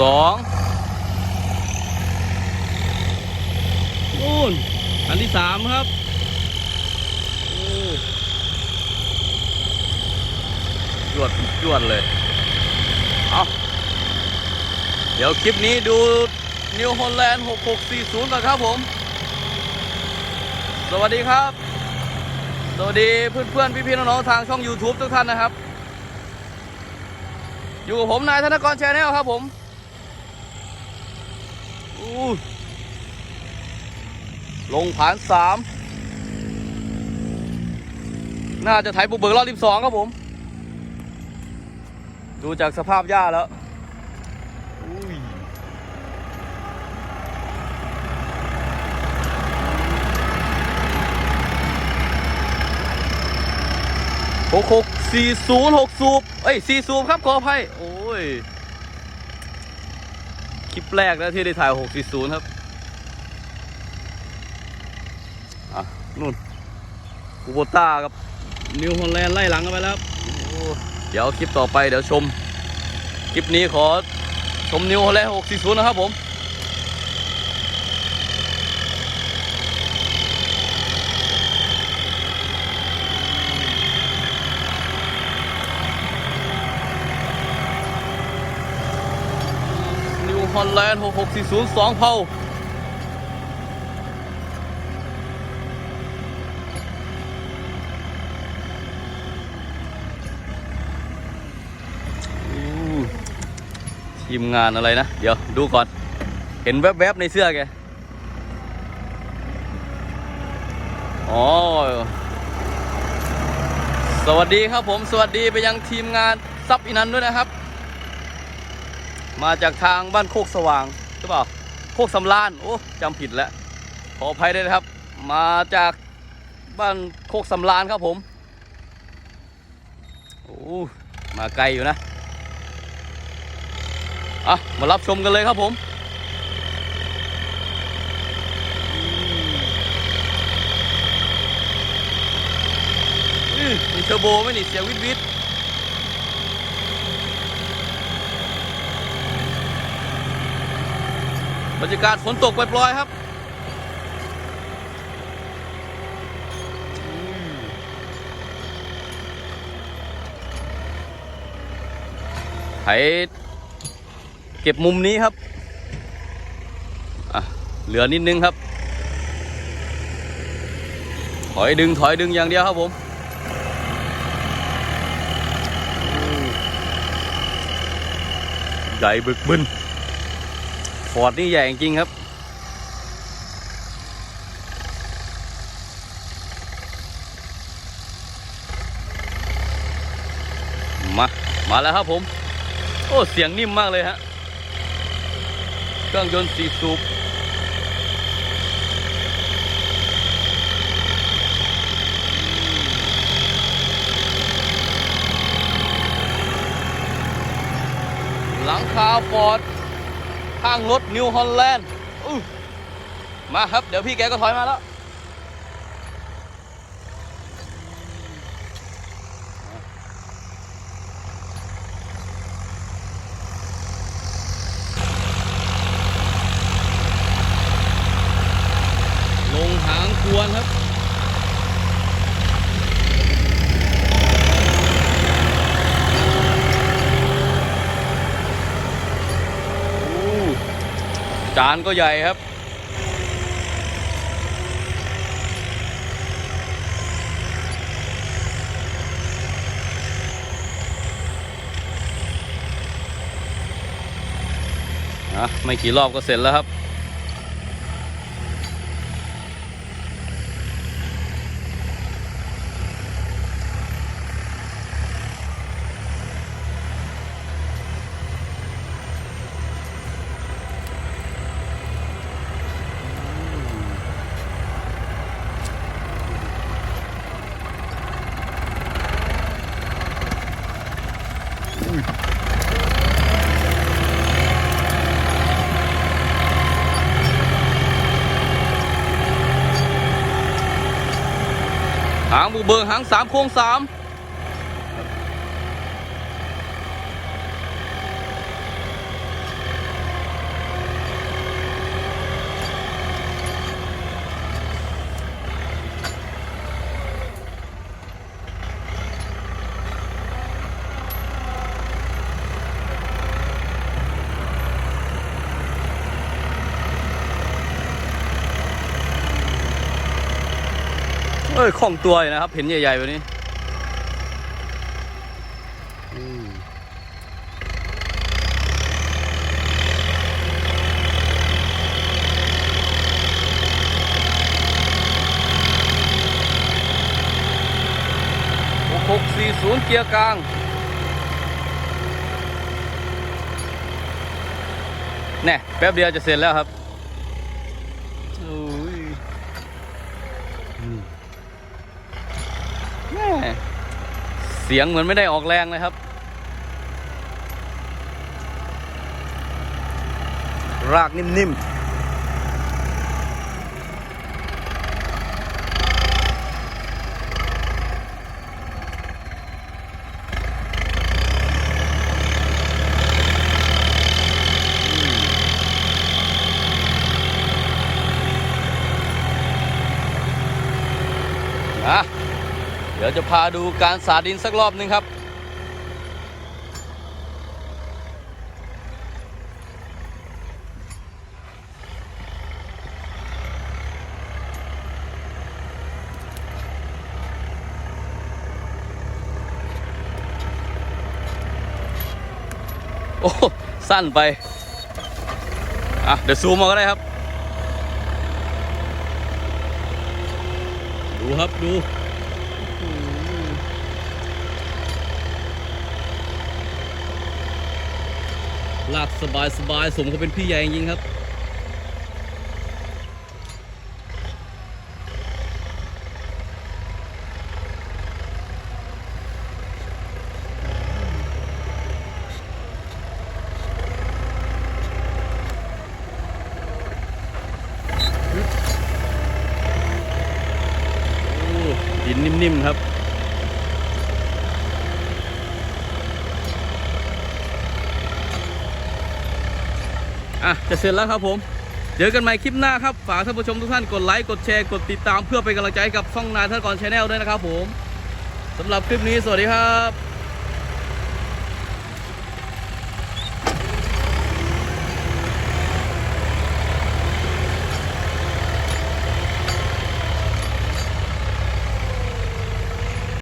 สองนู่นคันที่สามครับโอ้จวดจวดเลย เอาเดี๋ยวคลิปนี้ดูนิวฮอลแลนด์6640กันครับผม สวัสดีครับ สวัสดีเพื่อนๆ พี่ๆ น้องๆ ทางช่อง YouTube ทุกท่านนะครับ อยู่กับผม นายธนกรแชนแนลครับผมอู้ ลงผ่านสามน่าจะไถบุกเบิกรอบที่สองครับผม ดูจากสภาพหญ้าแล้วอุ้ยหกหกสี่ศูนย์หกสูบเอ้ยสี่สูบครับขออภัยโอ้ย คลิปแรกนะที่ได้ถ่าย 640 ครับ อะ นู่นกูโบต้ากับนิวฮอลแลนด์ไล่หลังกันไปแล้วเดี๋ยวคลิปต่อไปเดี๋ยวชม คลิปนี้ขอชมนิวฮอลแลนด์640 นะครับผม อลแลนด์6640 2เผาทีมงานอะไรนะ เดี๋ยวดูก่อน เห็นแวบๆในเสื้อแก อ๋อ สวัสดีครับผม สวัสดีไปยังทีมงานซับอินันด้วยนะครับ มาจากทางบ้านโคกสว่างหรือเปล่าโคกสำรานโอ้จำผิดแล้วขออภัยด้วยนะครับ มาจากบ้านโคกสำรานครับผมโอ้มาไกลอยู่นะอะมารับชมกันเลยครับผมอืมมีเทอร์โบไหมนี่เสียงวิดวิด บรรยากาศฝนตกปล่อยๆครับอืมไถเก็บมุมนี้ครับ เหลือนิดนึงครับ ถอยดึงถอยดึงอย่างเดียวครับผมใหญ่บึกบึน ร์ดนี่ใหญ่จริงครับ มา มาแล้วครับผม โอ้ เสียงนิ่มมากเลยฮะ เครื่องยนต์สี่สูบหลังคาฟอร์ด ข้างรถนิวฮอลแลนด์มาครับ เดี๋ยวพี่แกก็ถอยมาแล้ว ลงหางควนครับ โอ้ จานก็ใหญ่ครับอะไม่กี่รอบก็เสร็จแล้วครับ หางบูเบิงหางสามโค้งสาม อ้ยคล่องตัวอยู่นะครับ เห็นใหญ่ๆแบบนี้หกหกสี่ศูนย์เกียร์กลางแน่แป๊บเดียวจะเสร็จแล้วครับโอ้ยอืมแม่ เสียงเหมือนไม่ได้ออกแรงเลยครับ รากนิ่มๆอะ เดี๋ยวจะพาดูการสาดินสักรอบหนึงครับ โอ้ สั้นไป อะ เดี๋ยวซูมมาก็ได้ครับ ดูครับ ดู ลากสบายสบายสมเขาเป็นพี่ใหญ่จริงครับ โอ้ดินนิ่มๆครับ อะจะเสร็จแล้วครับผม เจอกันใหม่คลิปหน้าครับ ฝากท่านผู้ชมทุกท่านกดไลค์กดแชร์กดติดตามเพื่อเป็นกำลังใจให้กับช่องนายท่านกรชาแนลด้วยนะครับผมสำหรับคลิปนี้สวัสดีครับ